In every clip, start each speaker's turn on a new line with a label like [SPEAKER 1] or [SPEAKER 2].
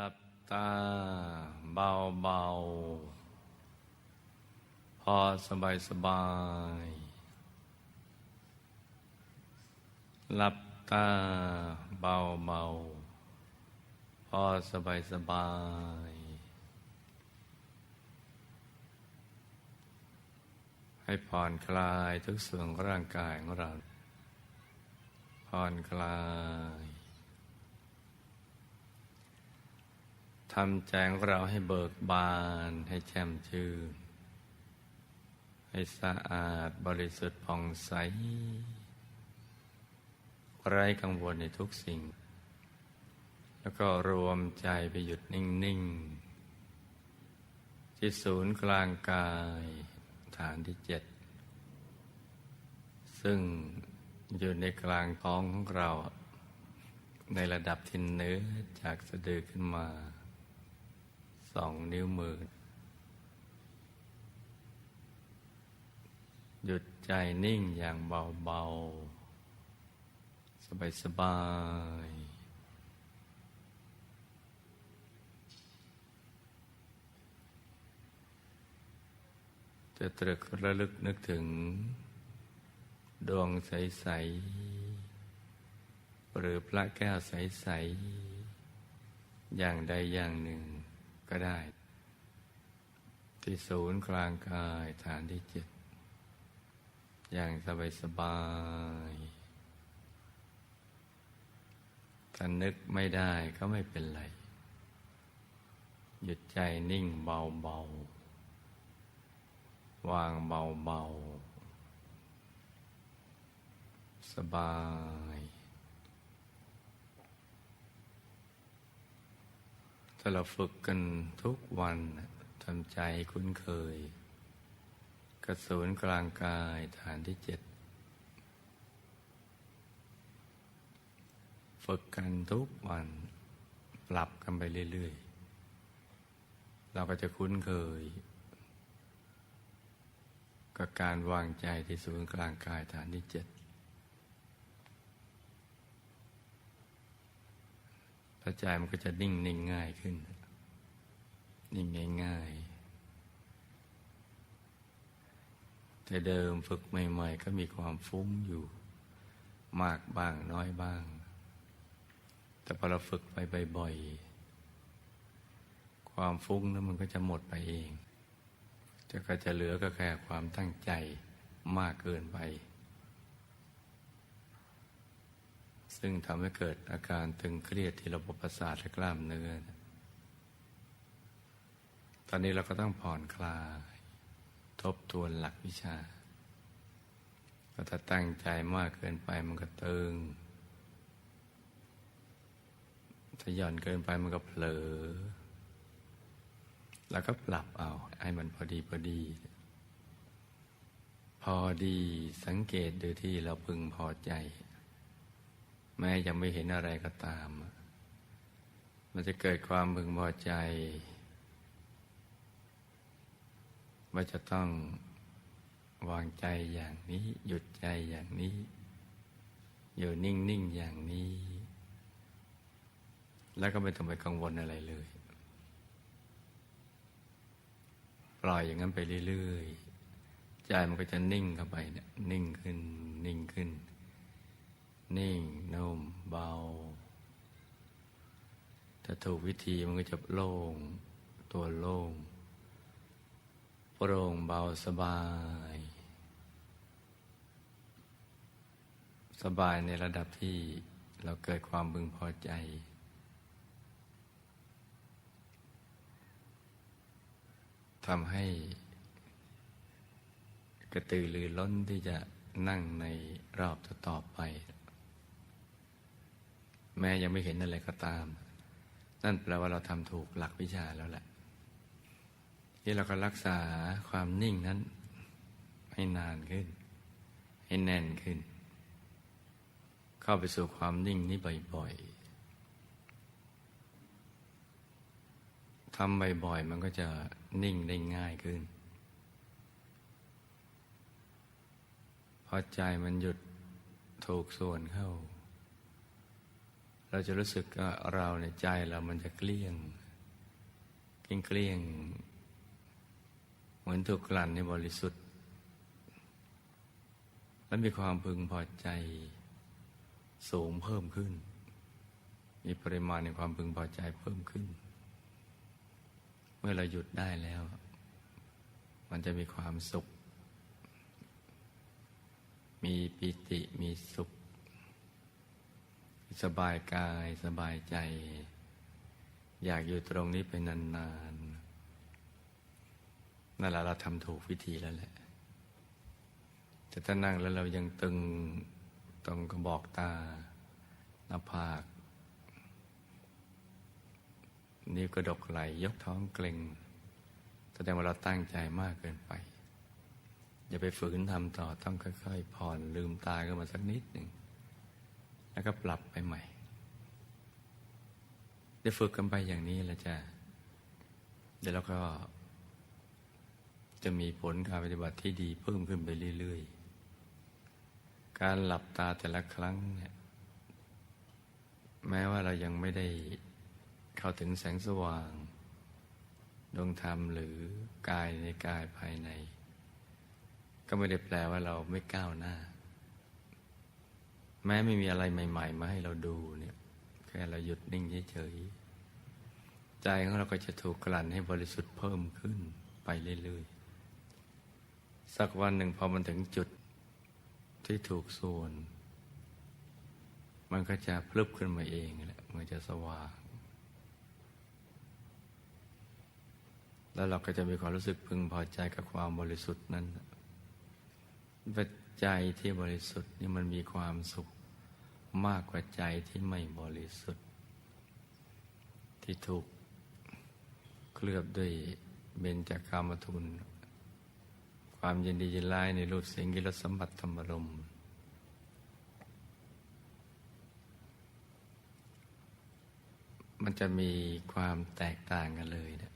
[SPEAKER 1] หลับตาเบาเบาพอสบายสบาย หลับตาเบาเบาพอสบายสบาย ให้ผ่อนคลายทุกส่วนของร่างกายของเรา ผ่อนคลาย ทำใจของเราให้เบิกบาน ให้แช่มชื่น ให้สะอาดบริสุทธิ์ผ่องใส ไร้กังวลในทุกสิ่ง แล้วก็รวมใจไปหยุดนิ่ง ๆ ที่ศูนย์กลางกายฐานที่เจ็ด ซึ่งอยู่ในกลางท้องของเราในระดับที่เนื้อจากสะดือขึ้นมา สองนิ้วมือ หยุดใจนิ่งอย่างเบา ๆ สบาย ๆจะตรึกระลึกนึกถึง ดวงใส ๆ หรือพระแก้วใส ๆ อย่างใดอย่างหนึ่ง ก็ได้ ที่ศูนย์กลางกายฐานที่เจ็ดอย่างสบายสบายถ้านึกไม่ได้ก็ไม่เป็นไร หยุดใจนิ่งเบาๆ วางเบาๆ สบาย ถ้าเราฝึกกันทุกวันทำใจคุ้นเคยกระสูนกลางกายฐานที่เจ็ดฝึกกันทุกวันปรับกันไปเรื่อยๆ เราก็จะคุ้นเคย กับการวางใจที่ศูนย์กลางกายฐานที่เจ็ด พระใจมันก็จะนิ่งนิ่งง่ายขึ้น นิ่งง่ายง่ายแต่เดิมฝึกใหม่ ๆ ก็มีความฟุ้งอยู่ มากบ้างน้อยบ้าง แต่พอเราฝึกไปบ่อยๆความฟุ้งนั้นมันก็จะหมดไปเองจะก็จะเหลือก็แค่ความตั้งใจมากเกินไป ซึ่งทำให้เกิดอาการตึงเครียดที่ระบบประสาทและกล้ามเนื้อ ตอนนี้เราก็ต้องผ่อนคลาย ทบทวนหลักวิชาถ้าตั้งใจมากเกินไปมันก็ตึง ถ้าหย่อนเกินไปมันก็เผลอ แล้วก็ปรับเอาให้มันพอดีพอดี พอดีสังเกตดูที่เราพึงพอใจ แม้ยังไม่เห็นอะไรก็ตาม มันจะเกิดความพึงพอใจว่าจะต้องวางใจอย่างนี้ หยุดใจอย่างนี้ อยู่นิ่งๆอย่างนี้ แล้วก็ไม่ต้องไปกังวลอะไรเลย ปล่อยอย่างนั้นไปเรื่อยๆ ใจมันก็จะนิ่งเข้าไปเนี่ยนิ่งขึ้น นิ่งขึ้น นิ่งนุ่มเบา ถ้าถูกวิธีมันก็จะโล่ง ตัวโล่งโปร่งเบาสบาย สบายในระดับที่เราเกิดความบึงพอใจ ทำให้กระตือรือร้นที่จะนั่งในรอบต่อไป แม้ยังไม่เห็นอะไรก็ตาม นั่นแปลว่าเราทำถูกหลักวิชาแล้วแหละ ที่เราก็รักษาความนิ่งนั้นให้นานขึ้น ให้แน่นขึ้น เข้าไปสู่ความนิ่งนี้บ่อยๆทำบ่อยๆมันก็จะนิ่งได้ง่ายขึ้น พอใจมันหยุดถูกส่วนเข้า เราจะรู้สึกว่าเราในใจเรามันจะเกลี้ยง เกลี้ยงเกลี้ยง เหมือนถูกกลั่นในบริสุทธิ์ และมีความพึงพอใจสูงเพิ่มขึ้น มีปริมาณในความพึงพอใจเพิ่มขึ้น เมื่อเราหยุดได้แล้ว มันจะมีความสุข มีปิติมีสุข สบายกายสบายใจ อยากอยู่ตรงนี้ไปนานๆนั่นแหละเราทำถูกวิธีแล้วแหละแต่ถ้านั่งแล้วเรายังตึงตรงกระบอกตาหน้าผากนิ้วกระดกไหลยกท้องเกร็งแสดงว่าเราตั้งใจมากเกินไป อย่าไปฝืนทำต่อต้องค่อยๆ ผ่อนลืมตาขึ้นมาสักนิดหนึ่ง แล้วก็ปรับไปใหม่ ได้ฝึกกันไปอย่างนี้แล้วจ้ะเดี๋ยวเราก็ จะมีผลการปฏิบัติที่ดีเพิ่มขึ้นไปเรื่อย ๆ การหลับตาแต่ละครั้งเนี่ยแม้ว่าเรายังไม่ได้เข้าถึงแสงสว่าง ดวงธรรมหรือกายในกายภายใน ก็ไม่ได้แปลว่าเราไม่ก้าวหน้า แม้ไม่มีอะไรใหม่ ๆ มาให้เราดูเนี่ย แค่เราหยุดนิ่งเฉยๆใจของเราก็จะถูกกลั่นให้บริสุทธิ์เพิ่มขึ้นไปเรื่อยๆ สักวันหนึ่งพอมันถึงจุดที่ถูกส่วน มันก็จะพลึบขึ้นมาเองแหละมันจะสว่าง แล้วเราก็จะมีความรู้สึกพึงพอใจกับความบริสุทธิ์นั้นปัจจัยที่บริสุทธิ์นี่มันมีความสุข มากกว่าใจที่ไม่บริสุทธิ์ ที่ถูกเคลือบด้วยเบญจากามทุน ความยินดียินร้ายในรูปเสียงกิรสสัมผัสธรรมรมมันจะมีความแตกต่างกันเลยเนี่ย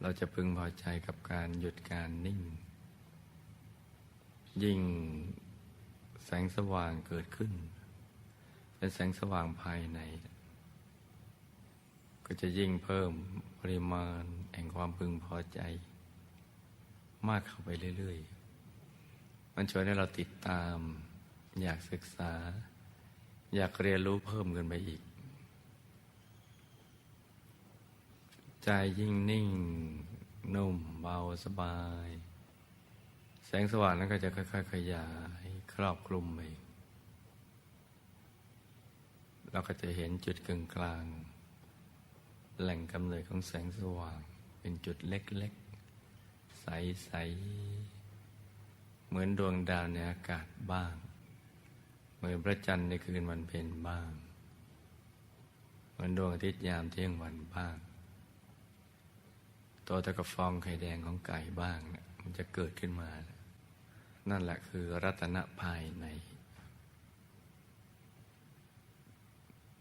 [SPEAKER 1] เราจะพึงพอใจกับการหยุดการนิ่ง ยิ่ง งสว่างเกิดขึ้น เป็นแสงสว่างภายใน ก็จะยิ่งเพิ่มปริมาณแห่งความพึงพอใจ มากเข้าไปเรื่อย ๆ มันช่วยให้เราติดตาม อยากศึกษา อยากเรียนรู้เพิ่มกันไปอีก ใจยิ่งนิ่ง นุ่มเบาสบาย แสงสว่างนั้นก็จะค่อยๆขยาย ครอบคลุมไปเราก็จะเห็นจุดกึ่งกลาง แหล่งกำเนิดของแสงสว่าง เป็นจุดเล็กๆ ใส ๆ เหมือนดวงดาวในอากาศบ้าง เหมือนพระจันทร์ในคืนวันเพ็ญบ้าง เหมือนดวงอาทิตย์ยามเที่ยงวันบ้าง ตัวตะกฟองไข่แดงของไก่บ้าง มันจะเกิดขึ้นมา นั่นแหละคือรัตนภายใน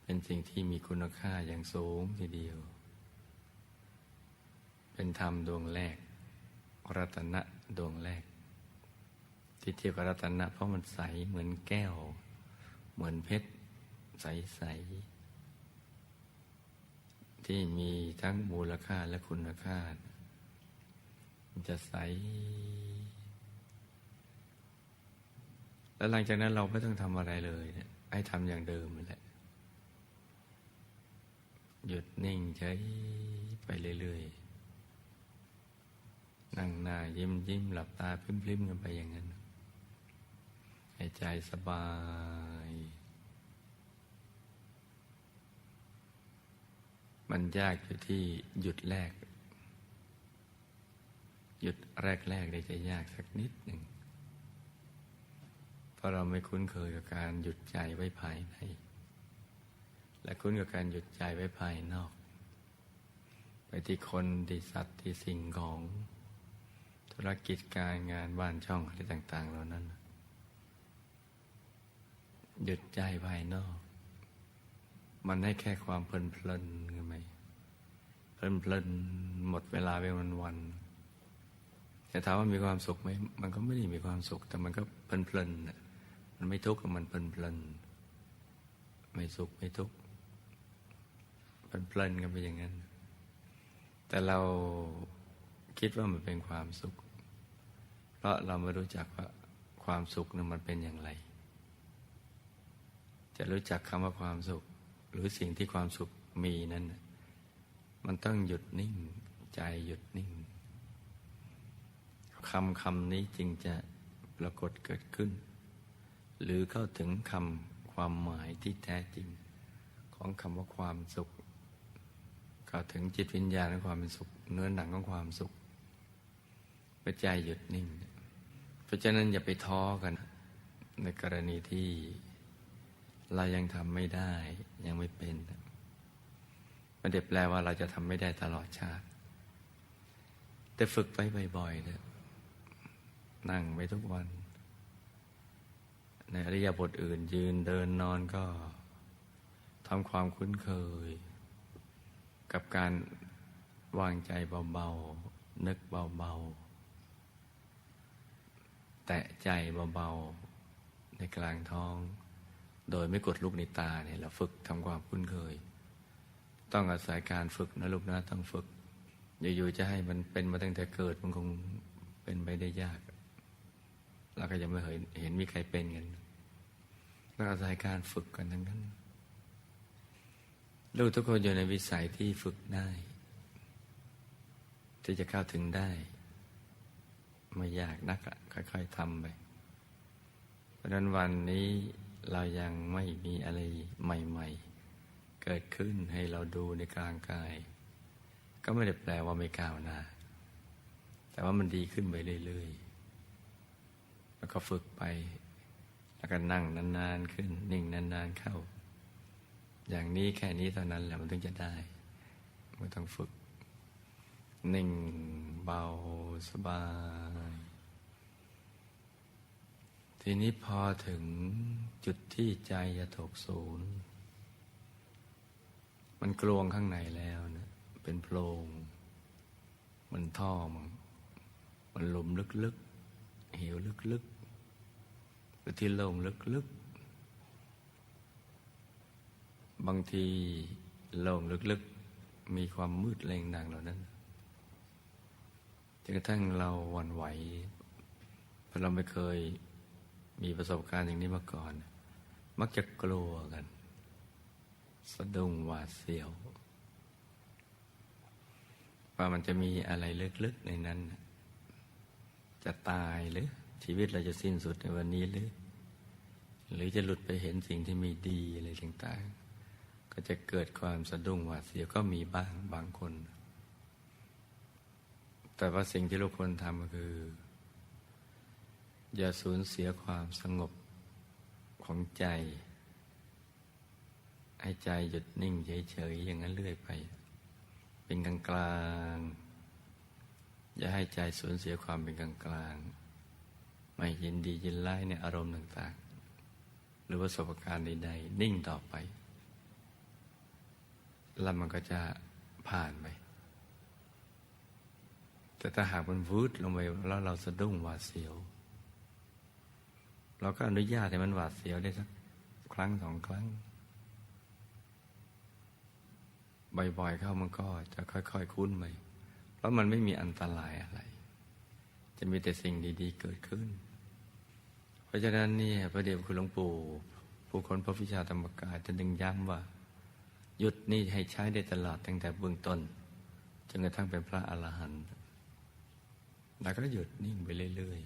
[SPEAKER 1] เป็นสิ่งที่มีคุณค่าอย่างสูงทีเดียว เป็นธรรมดวงแรก รัตนะดวงแรก ที่เทียบกับรัตนะเพราะมันใสเหมือนแก้ว เหมือนเพชร ใส ๆ ที่มีทั้งมูลค่าและคุณค่า มันจะใส แล้วหลังจากนั้นเราไม่ต้องทำอะไรเลยเนี่ยให้ทำอย่างเดิมแหละ หยุดนิ่งใช้ไปเรื่อยๆ นั่งหน้ายิ้มยิ้มหลับตาพริมๆกันไปอย่างนั้นให้ใจสบาย มันยากอยู่ที่หยุดแรก หยุดแรกๆเลยจะยากสักนิดหนึ่ง ราะเราไม่คุ้นเคยกับการหยุดใจไว้ภายใน และคุ้นกับการหยุดใจไว้ภายนอก ไปที่คนที่สัตว์ที่สิ่งของ ธุรกิจการงานบ้านช่องอะไรต่าง ๆ เหล่านั้น หยุดใจภายนอก มันให้แค่ความเพลินเพลินกันไหมเพลินเพลินหมดเวลาไปวันวันแต่ถามว่ามีความสุขไหม มันก็ไม่ได้มีความสุข แต่มันก็เพลินเพลิน มันไม่ทุกข์มันเพลินเพลินไม่สุขไม่ทุกข์เพลินๆกันไปอย่างนั้น แต่เราคิดว่ามันเป็นความสุข เพราะเราไม่รู้จักว่าความสุขนั้นมันเป็นอย่างไร จะรู้จักคำว่าความสุข หรือสิ่งที่ความสุขมีนั้นมันต้องหยุดนิ่ง ใจหยุดนิ่งคำคำนี้จึงจะปรากฏเกิดขึ้น หรือเข้าถึงคำความหมายที่แท้จริง ของคำว่าความสุข เข้าถึงจิตวิญญาณของความเป็นสุข เนื้อหนังของความสุขปัจจัยหยุดนิ่ง เพราะฉะนั้นอย่าไปท้อกัน ในกรณีที่เรายังทำไม่ได้ ยังไม่เป็นไม่ได้แปลว่าเราจะทำไม่ได้ตลอดชาติ แต่ฝึกไปบ่อยๆเถอะนั่งไปทุกวัน ในอริยบทอื่นยืนเดินนอนก็ทำความคุ้นเคย กับการวางใจเบาๆ นึกเบาๆ แตะใจเบาๆ ในกลางท้อง โดยไม่กดลูกในตาเนี่ยเราฝึกทำความคุ้นเคย ต้องอาศัยการฝึกนะลูกนะต้องฝึก อยู่ๆจะให้มันเป็นมาตั้งแต่เกิดมันคงเป็นไปได้ยากเราก็ยังไม่เห็นเห็นมีใครเป็นกัน ต้องอาศัยการฝึกกันทั้งนั้น ลูกทุกคนอยู่ในวิสัยที่ฝึกได้ ที่จะเข้าถึงได้ ไม่ยากนักอะค่อยๆทำไป เพราะนั้นวันนี้เรายังไม่มีอะไรใหม่ ๆ เกิดขึ้นให้เราดูในกลางกาย ก็ไม่ได้แปลว่าไม่ก้าวหน้า แต่ว่ามันดีขึ้นไปเรื่อยๆ แล้วก็ฝึกไป แล้วก็นั่งนานๆขึ้น นิ่งนานๆเข้า อย่างนี้แค่นี้เท่านั้นแหละมันถึงจะได้ไม่ต้องฝึก นิ่งเบาสบาย ทีนี้พอถึงจุดที่ใจจะถกศูนย์ มันกลวงข้างในแล้วนะเป็นโพรงมันท่อมันมันหลุมลึกๆ เหวลึกๆ หรือที่โล่งลึกๆ บางทีโล่งลึกๆ มีความมืดแรงดังเหล่านั้นจนกระทั่งเราหวั่นไหวเพราะเราไม่เคยมีประสบการณ์อย่างนี้มาก่อน มักจะกลัวกัน สะดุ้งหวาดเสียว ว่ามันจะมีอะไรลึกๆในนั้น จะตายหรือ ชีวิตเราจะสิ้นสุดในวันนี้หรือ หรือจะหลุดไปเห็นสิ่งที่มีดีอะไรต่างๆ ก็จะเกิดความสะดุ้งหวาดเสียวก็มีบ้างบางคน แต่ว่าสิ่งที่ลูกควรทำก็คือ อย่าสูญเสียความสงบของใจ ให้ใจหยุดนิ่งเฉยๆอย่างนั้นเรื่อยไป เป็นกลางกลางอย่าให้ใจสูญเสียความเป็นกลางกลาง ไม่ยินดียินไล่ในอารมณ์ต่างๆ หรือประสบการณ์ใดๆนิ่งต่อไป แล้วมันก็จะผ่านไป แต่ถ้าหากมันวืดลงไปแล้วเราสะดุ้งหวาดเสียว เราก็อนุญาตให้มันหวาดเสียวได้สักครั้งสองครั้ง บ่อยๆเข้ามันก็จะค่อยๆคุ้นไป เพราะมันไม่มีอันตรายอะไร จะมีแต่สิ่งดี ๆ เกิดขึ้น เพราะฉะนั้นนี่พระเดชคุณหลวงปู่ผู้คนพระวิชาธรรมกายจะดึงย้ำว่า หยุดนี่ให้ใช้ได้ตลอดตั้งแต่เบื้องต้นจนกระทั่งเป็นพระอรหันต์แล้วก็หยุดนิ่งไปเรื่อย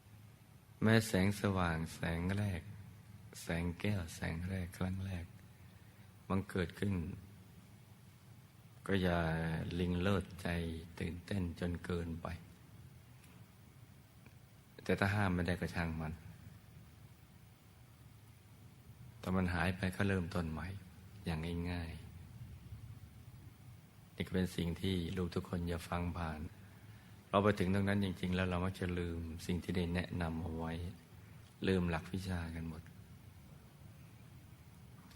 [SPEAKER 1] ๆแม้แสงสว่างแสงแรก แสงแก้วแสงแรกครั้งแรก มันเกิดขึ้น ก็อย่าลิงเลิศใจตื่นเต้นจนเกินไป แต่ถ้าห้ามไม่ได้ก็ช่างมันแต่มันหายไปก็เริ่มต้นใหม่ อย่างง่ายๆนี่ก็เป็นสิ่งที่ลูกทุกคนอย่าฟังผ่าน เราไปถึงตรงนั้นจริง ๆ แล้วเรามักจะลืมสิ่งที่ได้แนะนำเอาไว้ ลืมหลักวิชากันหมด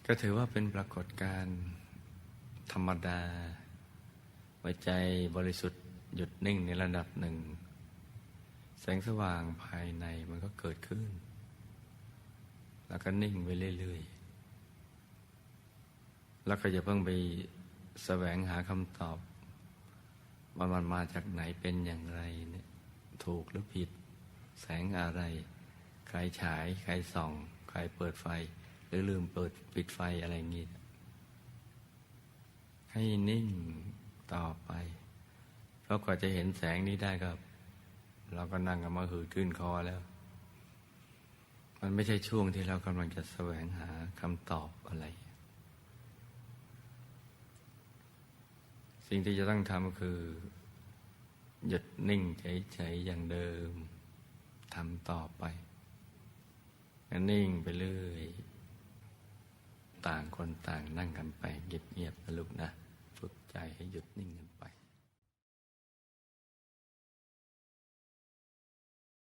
[SPEAKER 1] ก็ถือว่าเป็นปรากฏการณ์ธรรมดา หัวใจบริสุทธิ์หยุดนิ่งในระดับหนึ่ง แสงสว่างภายในมันก็เกิดขึ้น แล้วก็นิ่งไปเรื่อยๆ แล้วก็จะเพิ่งไปแสวงหาคำตอบว่ามันมาจากไหนเป็นอย่างไรเนี่ยถูกหรือผิด แสงอะไร ใครฉาย ใครส่อง ใครเปิดไฟ หรือลืมเปิดปิดไฟอะไรอย่างงี้ให้นิ่ง ต่อไป เพราะกว่าจะเห็นแสงนี้ได้ก็เราก็นั่งกันมาหืดขึ้นคอแล้ว มันไม่ใช่ช่วงที่เรากำลังจะแสวงหาคำตอบอะไร สิ่งที่จะต้องทำคือ หยุดนิ่งเฉยๆอย่างเดิมทำต่อไปนิ่งไปเรื่อย ต่างคนต่างนั่งกันไปเงียบๆลุกนะ ใจให้หยุดนิ่ง